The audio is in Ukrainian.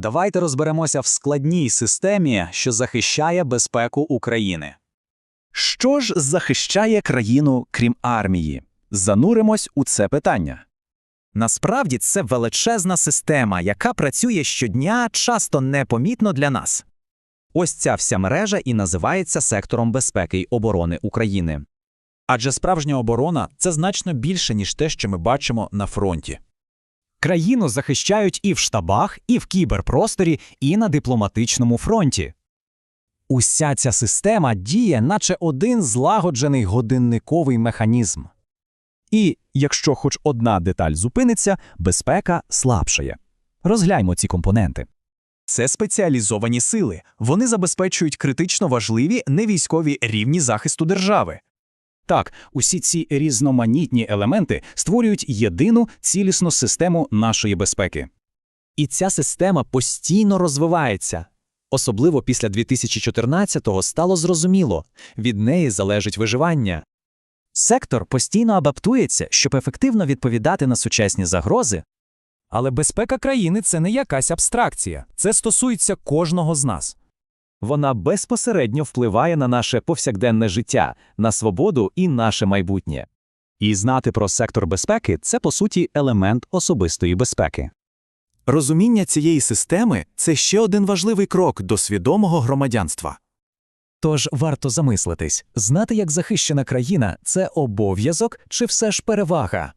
Давайте розберемося в складній системі, що захищає безпеку України. Що ж захищає країну, крім армії? Зануримось у це питання. Насправді це величезна система, яка працює щодня, часто непомітно для нас. Ось ця вся мережа і називається сектором безпеки й оборони України. Адже справжня оборона це значно більше, ніж те, що ми бачимо на фронті. Країну захищають і в штабах, і в кіберпросторі, і на дипломатичному фронті. Уся ця система діє, наче один злагоджений годинниковий механізм. І якщо хоч одна деталь зупиниться, безпека слабшає. Розгляньмо ці компоненти. Це спеціалізовані сили. Вони забезпечують критично важливі невійськові рівні захисту держави. Так, усі ці різноманітні елементи створюють єдину цілісну систему нашої безпеки. І ця система постійно розвивається. Особливо після 2014-го стало зрозуміло, від неї залежить виживання. Сектор постійно адаптується, щоб ефективно відповідати на сучасні загрози. Але безпека країни це не якась абстракція, це стосується кожного з нас. Вона безпосередньо впливає на наше повсякденне життя, на свободу і наше майбутнє. І знати про сектор безпеки це, по суті, елемент особистої безпеки. Розуміння цієї системи це ще один важливий крок до свідомого громадянства. Тож варто замислитись, знати, як захищена країна це обов'язок чи все ж перевага.